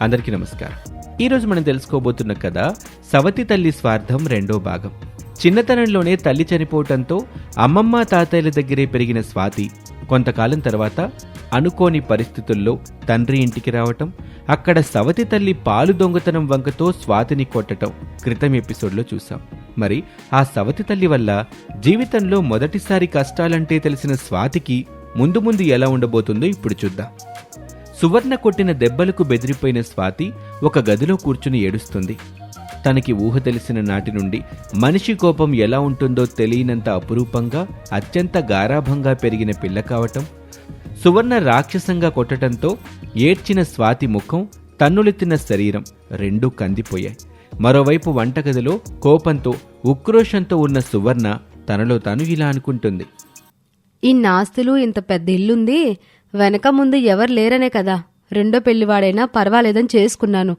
అందరికీ నమస్కారం. ఈరోజు మనం తెలుసుకోబోతున్న కథ సవతి తల్లి స్వార్థం రెండో భాగం. చిన్నతనంలోనే తల్లి చనిపోవటంతో అమ్మమ్మ తాతయ్యల దగ్గరే పెరిగిన స్వాతి కొంతకాలం తర్వాత అనుకోని పరిస్థితుల్లో తండ్రి ఇంటికి రావటం అక్కడ సవతి తల్లి పాలు దొంగతనం వంకతో స్వాతిని కొట్టటం క్రితం ఎపిసోడ్లో చూసాం మరి ఆ సవతి తల్లి వల్ల జీవితంలో మొదటిసారి కష్టాలంటే తెలిసిన స్వాతికి ముందు ముందు ఎలా ఉండబోతుందో ఇప్పుడు చూద్దాం. సువర్ణ కొట్టిన దెబ్బలకు బెదిరిపోయిన స్వాతి ఒక గదిలో కూర్చుని ఏడుస్తుంది. తనకి ఊహ తెలిసిన నాటి నుండి మనిషి కోపం ఎలా ఉంటుందో తెలియనంత అపురూపంగా అత్యంత గారాభంగా పెరిగిన పిల్ల కావటం సువర్ణ రాక్షసంగా కొట్టడంతో ఏడ్చిన స్వాతి ముఖం తన్నులెత్తిన శరీరం రెండూ కందిపోయాయి. మరోవైపు వంటగదిలో కోపంతో ఉక్రోషంతో ఉన్న సువర్ణ తనలో తాను ఇలా అనుకుంటుంది. ఇన్నాస్తులు ఇంత పెద్ద ఇల్లుంది వెనక ముందు ఎవరు లేరనే కదా. రెండో పెళ్ళివాడైనా పర్వాలేదని చేసుకున్నాను.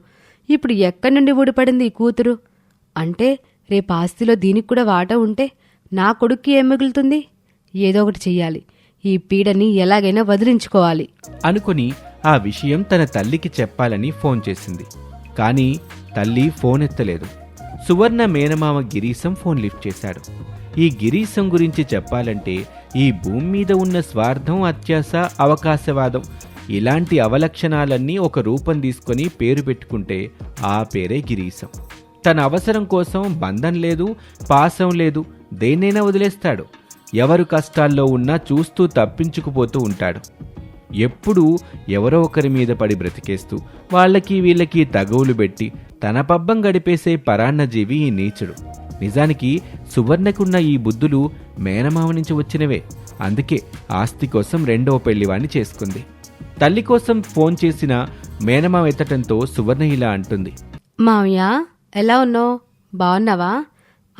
ఇప్పుడు ఎక్కడి నుండి ఊడిపడింది ఈ కూతురు? అంటే రేపు ఆస్తిలో దీనికి కూడా వాట ఉంటే నా కొడుక్కి ఏం మిగులుతుంది? ఏదో ఒకటి చెయ్యాలి. ఈ పీడని ఎలాగైనా వదిలించుకోవాలి. అనుకుని ఆ విషయం తన తల్లికి చెప్పాలని ఫోన్ చేసింది. కానీ తల్లి ఫోన్ ఎత్తలేదు. సువర్ణ మేనమామ గిరీశం ఫోన్ లిఫ్ట్ చేశాడు. ఈ గిరీశం గురించి చెప్పాలంటే ఈ భూమి మీద ఉన్న స్వార్థం అత్యాస అవకాశవాదం ఇలాంటి అవలక్షణాలన్నీ ఒక రూపం తీసుకొని పేరు పెట్టుకుంటే ఆ పేరే గిరీశం. తన అవసరం కోసం బంధం లేదు పాసం లేదు దేన్నైనా వదిలేస్తాడు. ఎవరు కష్టాల్లో ఉన్నా చూస్తూ తప్పించుకుపోతూ ఉంటాడు. ఎప్పుడూ ఎవరో ఒకరి మీద పడి బ్రతికేస్తూ వాళ్ళకి వీళ్ళకి తగువులు పెట్టి తన పబ్బం గడిపేసే పరాన్నజీవి ఈ నీచుడు. నిజానికి సువర్ణకున్న ఈ బుద్ధులు మేనమామ నుంచి వచ్చినవే. అందుకే ఆస్తి కోసం రెండవ పెళ్ళివాణ్ణి చేసుకుంది. తల్లి కోసం ఫోన్ చేసిన మేనమామ ఎత్తటంతో సువర్ణ ఇలా అంటుంది. మావయ్య ఎలా ఉన్నావు? బాగున్నావా?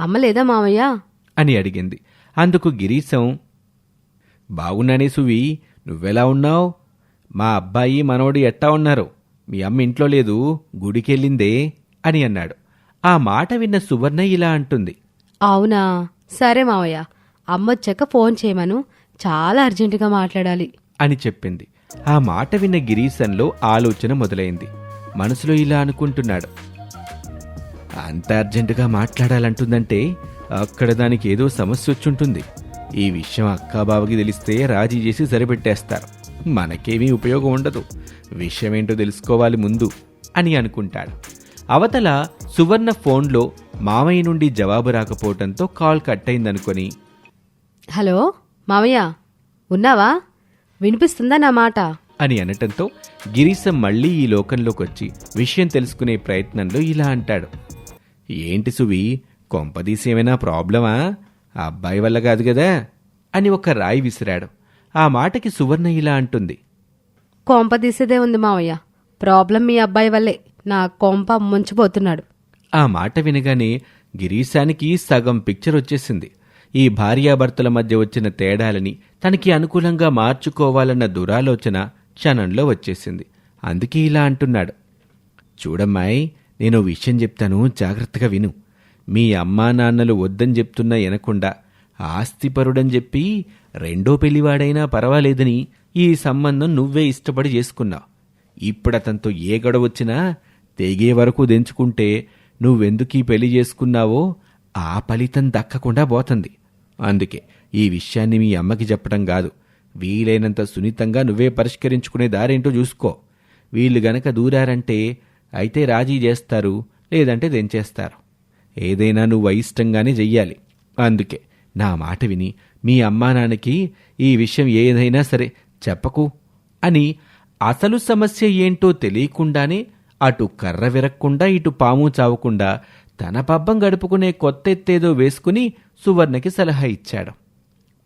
అమ్మ లేదా మావయ్య అని అడిగింది. అందుకు గిరీశం బాగున్నానే సువి నువ్వెలా ఉన్నావు? మా అబ్బాయి మనోడు ఎట్టా ఉన్నారు? మీ అమ్మ ఇంట్లో లేదు గుడికెళ్ళిందే అని అన్నాడు. ఆ మాట విన్న సువర్ణ ఇలా అంటుంది. అవునా? సరే మావయ్య. అమ్మొచ్చాక ఫోన్ చేయమను. చాలా అర్జెంటుగా మాట్లాడాలి. అని చెప్పింది. ఆ మాట విన్న గిరీశంలో ఆలోచన మొదలైంది. మనసులో ఇలా అనుకుంటున్నాడు. అంత అర్జెంటుగా మాట్లాడాలంటుందంటే అక్కడ దానికి ఏదో సమస్య వచ్చుంటుంది ఈ విషయం అక్కా బావకి తెలిస్తే రాజీ చేసి సరిపెట్టేస్తారు. మనకేమీ ఉపయోగం ఉండదు. విషయం ఏంటో తెలుసుకోవాలి ముందు అని అనుకుంటాడు. అవతల సువర్ణ ఫోన్లో మామయ్య నుండి జవాబు రాకపోవడంతో కాల్ కట్ అయిందనుకొని హలో మావయ్య ఉన్నావా? వినిపిస్తుందా నా మాట? అని అనటంతో గిరీశం మళ్ళీ ఈ లోకంలోకి వచ్చి విషయం తెలుసుకునే ప్రయత్నంలో ఇలా అంటాడు. ఏంటి సువి కొంపదీసి ఏమైనా ప్రాబ్లమా? ఆ అబ్బాయి వల్ల కాదు కదా? అని ఒక రాయి విసిరాడు. ఆ మాటకి సువర్ణ ఇలా అంటుంది. కొంప తీసేదే ఉంది మావయ్య ప్రాబ్లం మీ అబ్బాయి వల్లే. నా కొంప ముంచిపోతున్నాడు. ఆ మాట వినగానే గిరీశానికి సగం పిక్చర్ వచ్చేసింది. ఈ భార్యాభర్తల మధ్య వచ్చిన తేడాలని తనకి అనుకూలంగా మార్చుకోవాలన్న దురాలోచన క్షణంలో వచ్చేసింది. అందుకే ఇలా అంటున్నాడు. చూడమ్మాయి నేను విషయం చెప్తాను జాగ్రత్తగా విను. మీ అమ్మా నాన్నలు వద్దని చెప్తున్నా వినకుండా ఆస్తిపరుడని చెప్పి రెండో పెళ్ళివాడైనా పర్వాలేదని ఈ సంబంధం నువ్వే ఇష్టపడి చేసుకున్నావు. ఇప్పుడు అతనితో ఏ గొడవ వచ్చినా తెగే వరకు దెంచుకుంటే నువ్వెందుకీ పెళ్ళి చేసుకున్నావో ఆ ఫలితం దక్కకుండా పోతుంది. అందుకే ఈ విషయాన్ని మీ అమ్మకి చెప్పడం కాదు. వీలైనంత సున్నితంగా నువ్వే పరిష్కరించుకునే దారేంటో చూసుకో. వీళ్ళు గనక దూరారంటే అయితే రాజీ చేస్తారు లేదంటే దెంచేస్తారు. ఏదైనా నువ్వు అయిష్టంగానే చెయ్యాలి. అందుకే నా మాట విని మీ అమ్మా నాన్నకి ఈ విషయం ఏదైనా సరే చెప్పకు అని అసలు సమస్య ఏంటో తెలియకుండానే అటు కర్ర విరక్కుండా ఇటు పాము చావకుండా తన పబ్బం గడుపుకునే కొత్త ఎత్తేదో వేసుకుని సువర్ణకి సలహా ఇచ్చాడు.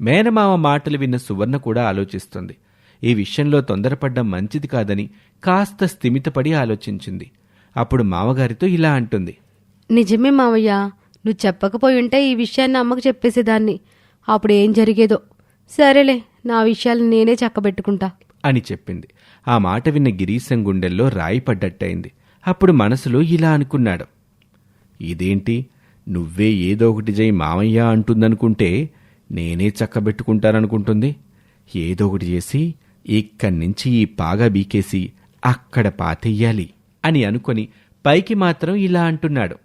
మేనమామ మాటలు విన్న సువర్ణ కూడా ఆలోచిస్తుంది. ఈ విషయంలో తొందరపడ్డం మంచిది కాదని కాస్త స్థిమితపడి ఆలోచించింది. అప్పుడు మామగారితో ఇలా అంటుంది. నిజమే మావయ్య నువ్వు చెప్పకపోయి ఉంటే ఈ విషయాన్ని అమ్మకు చెప్పేసేదాన్ని. అప్పుడు ఏం జరిగేదో. సరేలే నా విషయాలు నేనే చక్కబెట్టుకుంటా. అని చెప్పింది. ఆ మాట విన్న గిరీశం గుండెల్లో రాయి పడ్డట్టయింది. అప్పుడు మనసులో ఇలా అనుకున్నాడు. ఇదేంటి? నువ్వే ఏదో ఒకటి జై మామయ్య అంటుందనుకుంటే నేనే చక్కబెట్టుకుంటాననుకుంటుంది. ఏదో ఒకటి చేసి ఇక్కడి నుంచి ఈ పాగా బీకేసి అక్కడ పాతెయ్యాలి అని అనుకొని పైకి మాత్రం ఇలా అంటున్నాడు.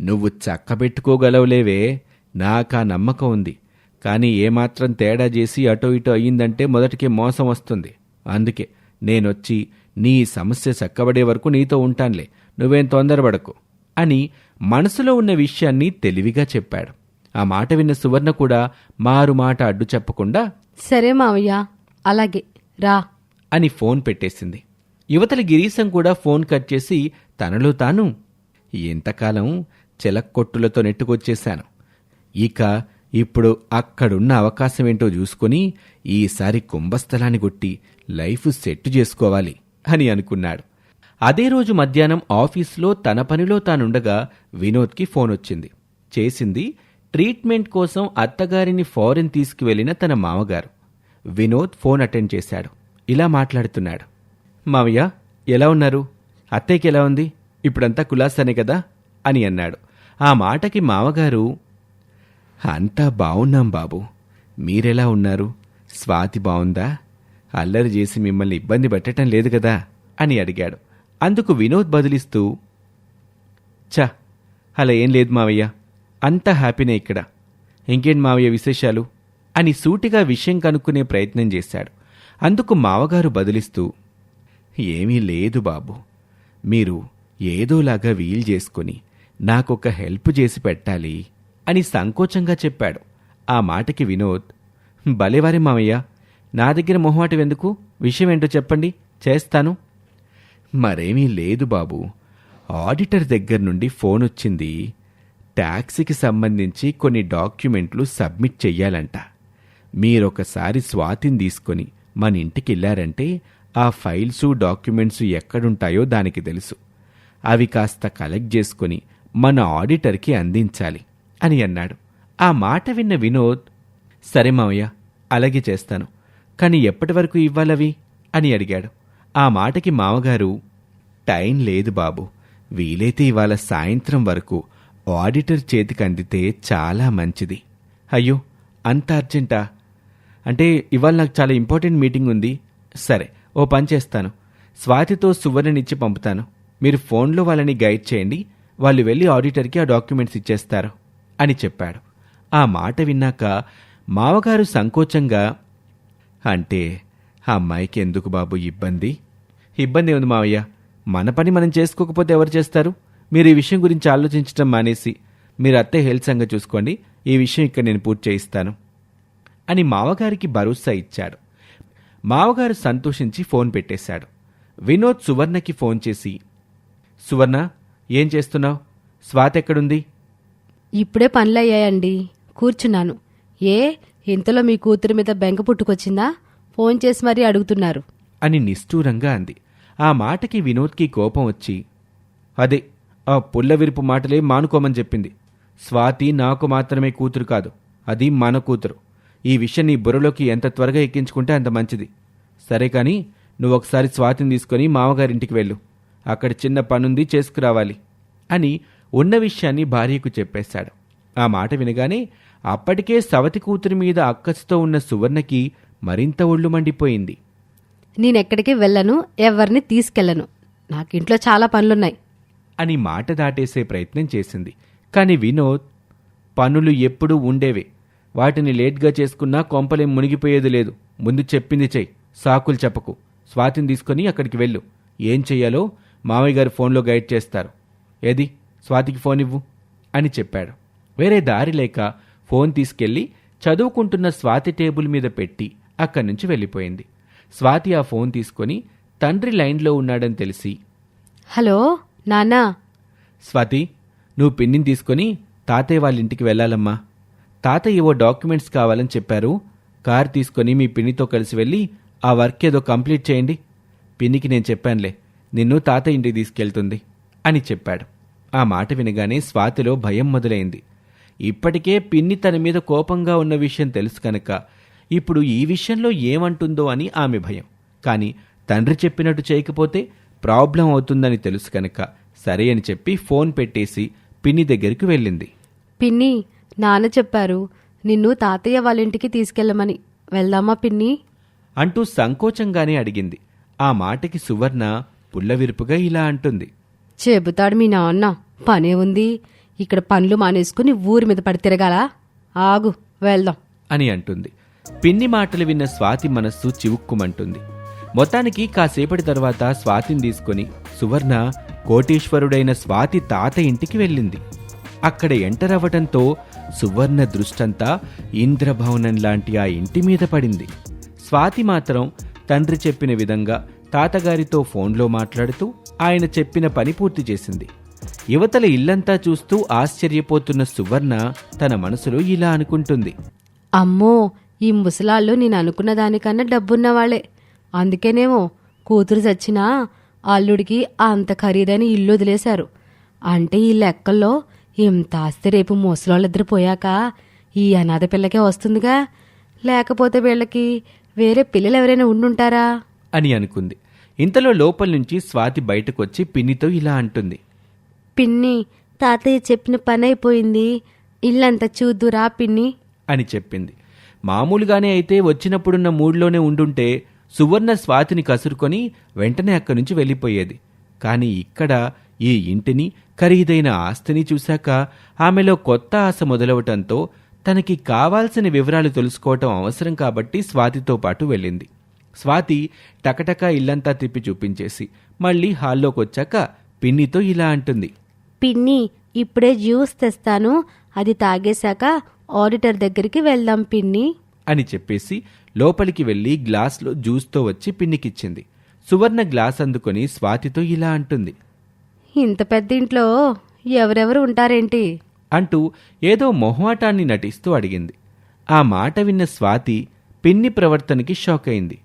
నువ్వు చక్కబెట్టుకోగలవులేవే నాకా నమ్మకం ఉంది. కానీ ఏమాత్రం తేడా చేసి అటో ఇటో అయ్యిందంటే మొదటికే మోసం వస్తుంది. అందుకే నేనొచ్చి నీ సమస్య చక్కబడే వరకు నీతో ఉంటానులే. నువ్వేం తొందరపడకు అని మనసులో ఉన్న విషయాన్ని తెలివిగా చెప్పాడు. ఆ మాట విన్న సువర్ణ కూడా మారు మాట అడ్డు చెప్పకుండా సరే మావయ్య అలాగే రా అని ఫోన్ పెట్టేసింది. యువతల గిరీశం కూడా ఫోన్ కట్ చేసి తనలో తాను ఎంతకాలం చెలక్కొట్టులతో నెట్టుకొచ్చేశాను. ఇక ఇప్పుడు అక్కడున్న అవకాశం ఏంటో చూసుకొని ఈసారి కుంభస్థలాన్ని కొట్టి లైఫ్ సెట్ చేసుకోవాలి అని అనుకున్నాడు. అదే రోజు మధ్యాహ్నం ఆఫీస్లో తన పనిలో తానుండగా వినోద్కి ఫోన్ వచ్చింది చేసింది ట్రీట్మెంట్ కోసం అత్తగారిని ఫారెన్ తీసుకువెళ్ళిన తన మామగారు. వినోద్ ఫోన్ అటెండ్ చేశాడు. ఇలా మాట్లాడుతున్నాడు. మావయ్య ఎలా ఉన్నారు? అత్తయ్యకి ఎలా ఉంది? ఇప్పుడంతా కులాసానే కదా? అని అన్నాడు. ఆ మాటకి మామగారు అంతా బావున్నాం బాబు. మీరెలా ఉన్నారు? స్వాతి బావుందా అల్లరి చేసి మిమ్మల్ని ఇబ్బంది పెట్టడం లేదు కదా? అని అడిగాడు. అందుకు వినోద్ బదిలిస్తూ చ అలా ఏం లేదు మావయ్య. అంతా హ్యాపీనే ఇక్కడ. ఇంకేంటి మావయ్య విశేషాలు? అని సూటిగా విషయం కనుక్కునే ప్రయత్నం చేశాడు. అందుకు మావగారు బదిలిస్తూ ఏమీ లేదు బాబు. మీరు ఏదోలాగా వీల్ చేసుకుని నాకొక హెల్ప్ చేసి పెట్టాలి. అని సంకోచంగా చెప్పాడు. ఆ మాటకి వినోద్ భలేవారే మామయ్య నా దగ్గర మొహమాటం ఎందుకు విషయం ఏంటో చెప్పండి చేస్తాను. మరేమీ లేదు బాబు. ఆడిటర్ దగ్గర నుండి ఫోన్ వచ్చింది. ట్యాక్సీకి సంబంధించి కొన్ని డాక్యుమెంట్లు సబ్మిట్ చెయ్యాలంట. మీరొకసారి స్వాతిని తీసుకొని మన ఇంటికి వెళ్ళారంటే ఆ ఫైల్సు డాక్యుమెంట్స్ ఎక్కడుంటాయో దానికి తెలుసు. అవి కాస్త కలెక్ట్ చేసుకొని మన ఆడిటర్కి అందించాలి. అని అన్నాడు. ఆ మాట విన్న వినోద్ సరే మావయ్య అలాగే చేస్తాను. కానీ ఎప్పటి వరకు ఇవ్వాలవి? అని అడిగాడు. ఆ మాటకి మామగారు టైం లేదు బాబు. వీలైతే ఇవాళ సాయంత్రం వరకు ఆడిటర్ చేతికి అందితే చాలా మంచిది. అయ్యో అంత అర్జెంటా? అంటే ఇవాళ నాకు చాలా ఇంపార్టెంట్ మీటింగ్ ఉంది. సరే ఓ పని చేస్తాను. స్వాతితో సువర్ణనిచ్చి పంపుతాను. మీరు ఫోన్లో వాళ్ళని గైడ్ చేయండి. వాళ్ళు వెళ్ళి ఆడిటర్కి ఆ డాక్యుమెంట్స్ ఇచ్చేస్తారు. అని చెప్పాడు. ఆ మాట విన్నాక మావగారు సంకోచంగా అంటే ఆ అమ్మాయికి ఎందుకు బాబు ఇబ్బంది? ఇబ్బంది ఉంది మావయ్య? మన పని మనం చేసుకోకపోతే ఎవరు చేస్తారు? మీరు ఈ విషయం గురించి ఆలోచించడం మానేసి మీరు అత్తే హెల్త్ సంగ చూసుకోండి ఈ విషయం ఇక్కడ నేను పూర్తి చేయిస్తాను అని మావగారికి భరోసా ఇచ్చాడు. మావగారు సంతోషించి ఫోన్ పెట్టేశాడు. వినోద్ సువర్ణకి ఫోన్ చేసి సువర్ణ ఏం చేస్తున్నావు? స్వాతి ఎక్కడుంది? ఇప్పుడే పనులయ్యాయండి. కూర్చున్నాను. ఏ ఇంతలో మీ కూతురు మీద బెంగ పుట్టుకొచ్చిందా? ఫోన్ చేసి మరీ అడుగుతున్నారు. అని నిష్ఠూరంగా అంది. ఆ మాటకి వినోద్కి కోపం వచ్చి అదే ఆ పుల్ల విరుపు మాటలే మానుకోమని చెప్పింది. స్వాతి నాకు మాత్రమే కూతురు కాదు అది మన కూతురు. ఈ విషయం నీ బుర్రలోకి ఎంత త్వరగా ఎక్కించుకుంటే అంత మంచిది. సరే కానీ నువ్వు ఒకసారి స్వాతిని తీసుకొని మామగారింటికి వెళ్ళు. అక్కడ చిన్న పనుంది చేసుకురావాలి. అని ఉన్న విషయాన్ని భార్యకు చెప్పేశాడు. ఆ మాట వినగానే అప్పటికే సవతి కూతురి మీద అక్కసుతో ఉన్న సువర్ణకి మరింత ఒళ్ళు మండిపోయింది. నేనెక్కడికి వెళ్ళను ఎవరిని తీసుకెళ్ళను. నాకింట్లో చాలా పనులున్నాయి. అని మాట దాటేసే ప్రయత్నం చేసింది. కానీ వినోద్ పనులు ఎప్పుడూ ఉండేవే. వాటిని లేట్గా చేసుకున్నా కొంపలేం మునిగిపోయేది లేదు. ముందు చెప్పింది చెయ్యి సాకులు చెప్పకు. స్వాతిని తీసుకొని అక్కడికి వెళ్ళు. ఏం చెయ్యాలో మామయ్య గారు ఫోన్లో గైడ్ చేస్తారు. ఏది? స్వాతికి ఫోన్ ఇవ్వు అని చెప్పాడు. వేరే దారి లేక ఫోన్ తీసుకెళ్ళి చదువుకుంటున్న స్వాతి టేబుల్ మీద పెట్టి అక్కడి నుంచి వెళ్ళిపోయింది. స్వాతి ఆ ఫోన్ తీసుకొని తండ్రి లైన్లో ఉన్నాడని తెలిసి హలో నాన్నా. స్వాతి నువ్వు పిన్నిని తీసుకొని తాతయ్య వాళ్ళ ఇంటికి వెళ్ళాలమ్మా. తాతయ్య ఏవో డాక్యుమెంట్స్ కావాలని చెప్పారు. కార్ తీసుకొని మీ పిన్నితో కలిసి వెళ్ళి ఆ వర్క్ ఏదో కంప్లీట్ చేయండి. పిన్నికి నేను చెప్పానులే నిన్ను తాతయ్య ఇంటికి తీసుకెళ్తుంది అని చెప్పాడు. ఆ మాట వినగానే స్వాతిలో భయం మొదలైంది. ఇప్పటికే పిన్ని తన మీద కోపంగా ఉన్న విషయం తెలుసు కనుక ఇప్పుడు ఈ విషయంలో ఏమంటుందో అని ఆమె భయం. కానీ తండ్రి చెప్పినట్టు చేయకపోతే ప్రాబ్లం అవుతుందని తెలుసు కనుక సరే అని చెప్పి ఫోన్ పెట్టేసి పిన్ని దగ్గరికి వెళ్ళింది. పిన్ని నాన్న చెప్పారు నిన్ను తాతయ్య వాళ్ళ ఇంటికి తీసుకెళ్ళమని. వెళ్దామా పిన్ని? అంటూ సంకోచంగానే అడిగింది. ఆ మాటకి సువర్ణ పుల్లవిరుపుగా ఇలా అంటుంది. చెబుతాడు మీ నాన్న పనే ఉంది. ఇక్కడ పనులు మానేసుకుని ఊరి మీద పడి తిరగాల? ఆగు వెళ్దాం. అని అంటుంది. పిన్ని మాటలు విన్న స్వాతి మనస్సు చివుక్కుమంటుంది. మొత్తానికి కాసేపటి తర్వాత స్వాతిని తీసుకొని సువర్ణ కోటీశ్వరుడైన స్వాతి తాత ఇంటికి వెళ్ళింది. అక్కడ ఎంటర్ అవ్వటంతో సువర్ణ దృష్టంతా ఇంద్రభవనం లాంటి ఆ ఇంటి మీద పడింది. స్వాతి మాత్రం తండ్రి చెప్పిన విధంగా తాతగారితో ఫోన్లో మాట్లాడుతూ ఆయన చెప్పిన పని పూర్తి చేసింది. యువతల ఇల్లంతా చూస్తూ ఆశ్చర్యపోతున్న సువర్ణ తన మనసులో ఇలా అనుకుంటుంది. అమ్మో ఈ ముసలాళ్ళు నేను అనుకున్న దానికన్నా డబ్బున్నవాళ్ళే అందుకేనేమో కూతురు చచ్చినా అల్లుడికి అంత ఖరీదైన ఇల్లు వదిలేశారు. అంటే ఈ లెక్కల్లో ఇంత ఆస్తి రేపు ముసలాళ్ళిద్దరు పోయాక ఈ అనాథ పిల్లకే వస్తుందిగా? లేకపోతే వీళ్ళకి వేరే పిల్లలు ఎవరైనా ఉండుంటారా? అని అనుకుంది. ఇంతలో లోపల నుంచి స్వాతి బయటకొచ్చి పిన్నితో ఇలా అంటుంది. పిన్ని తాతయ్య చెప్పిన పని అయిపోయింది ఇల్లంతా చూద్దురా పిన్ని. అని చెప్పింది. మామూలుగానే అయితే వచ్చినప్పుడున్న మూడ్లోనే ఉండుంటే సువర్ణ స్వాతిని కసురుకొని వెంటనే అక్కడి నుంచి వెళ్ళిపోయేది. కానీ ఇక్కడ ఈ ఇంటిని ఖరీదైన ఆస్తిని చూశాక ఆమెలో కొత్త ఆశ మొదలవటంతో తనకి కావాల్సిన వివరాలు తెలుసుకోవటం అవసరం కాబట్టి స్వాతితో పాటు వెళ్ళింది. స్వాతి టకటక ఇల్లంతా తిప్పి చూపించేసి మళ్ళీ హాల్లోకి వచ్చాక పిన్నితో ఇలా అంటుంది. పిన్ని ఇప్పుడే జ్యూస్ తెస్తాను. అది తాగేశాక ఆడిటర్ దగ్గరికి వెళ్దాం పిన్ని. అని చెప్పేసి లోపలికి వెళ్ళి గ్లాస్లో జ్యూస్తో వచ్చి పిన్నికిచ్చింది. సువర్ణ గ్లాస్ అందుకొని స్వాతితో ఇలా అంటుంది. ఇంత పెద్ద ఇంట్లో ఎవరెవరు ఉంటారేంటి? అంటూ ఏదో మొహమాటాన్ని నటిస్తూ అడిగింది. ఆ మాట విన్న స్వాతి పిన్ని ప్రవర్తనకి షాక్ అయింది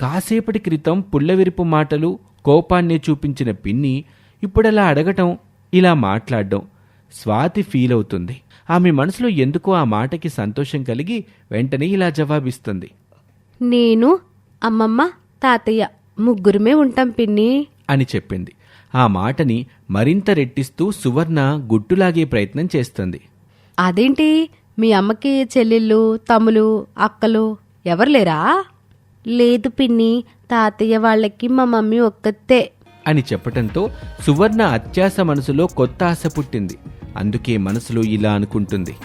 కాసేపటి క్రితం పుల్లవిరుపు మాటలు కోపాన్ని చూపించిన పిన్ని ఇప్పుడలా అడగటం ఇలా మాట్లాడడం స్వాతి ఫీల్ అవుతుంది ఆమె మనసులో ఎందుకో ఆ మాటకి సంతోషం కలిగి వెంటనే ఇలా జవాబిస్తుంది. నేను అమ్మమ్మ తాతయ్య ముగ్గురమే ఉంటాం పిన్ని. అని చెప్పింది. ఆ మాటని మరింత రెట్టిస్తూ సువర్ణ గుట్టులాగే ప్రయత్నం చేస్తుంది. అదేంటి? మీ అమ్మకి చెల్లెళ్ళు తమ్ములు అక్కలు ఎవరు లేరా? లేదు పిన్ని తాతయ్య వాళ్ళకి మా మమ్మీ ఒక్కతే. అని చెప్పటంతో సువర్ణ అత్యాస మనసులో కొత్త ఆశ పుట్టింది. అందుకే మనసులో ఇలా అనుకుంటుంది.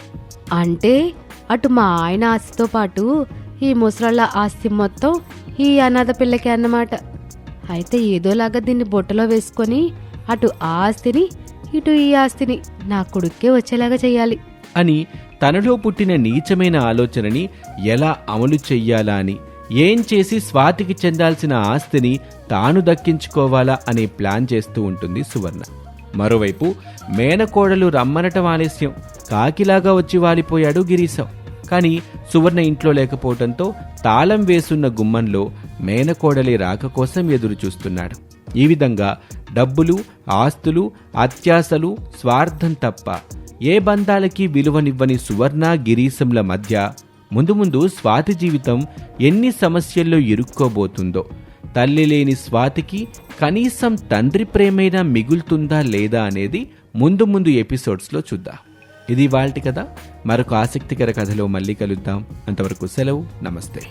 అంటే అటు మా ఆయన ఆస్తితో పాటు ఈ ముసలాళ్ళ ఆస్తి మొత్తం ఈ అనాథ పిల్లకి అన్నమాట. అయితే ఏదోలాగా దీన్ని బుట్టలో వేసుకొని అటు ఆ ఆస్తిని ఇటు ఈ ఆస్తిని నా కొడుక్కే వచ్చేలాగా చెయ్యాలి. అని తనలో పుట్టిన నీచమైన ఆలోచనని ఎలా అమలు చెయ్యాలా అని ఏం చేసి స్వాతికి చెందాల్సిన ఆస్తిని తాను దక్కించుకోవాలా అనే ప్లాన్ చేస్తూ ఉంటుంది సువర్ణ. మరోవైపు మేనకోడలు రమ్మనటం ఆలస్యం. కాకిలాగా వచ్చి వాలిపోయాడు గిరీశం. కానీ సువర్ణ ఇంట్లో లేకపోవడంతో తాళం వేసున్న గుమ్మంలో మేనకోడలి రాక కోసం ఎదురు చూస్తున్నాడు ఈ విధంగా డబ్బులు ఆస్తులు అత్యాసలు స్వార్థం తప్ప ఏ బంధాలకి విలువనివ్వని సువర్ణ గిరీశంల మధ్య ముందు ముందు స్వాతి జీవితం ఎన్ని సమస్యల్లో ఇరుక్కోబోతుందో. తల్లి లేని స్వాతికి కనీసం తండ్రి ప్రేమైనా మిగులుతుందా లేదా అనేది ముందు ముందు ఎపిసోడ్స్లో చూద్దాం. ఇది వాళ్ళ కదా మరొక ఆసక్తికర కథలో మళ్ళీ కలుద్దాం. అంతవరకు సెలవు. నమస్తే.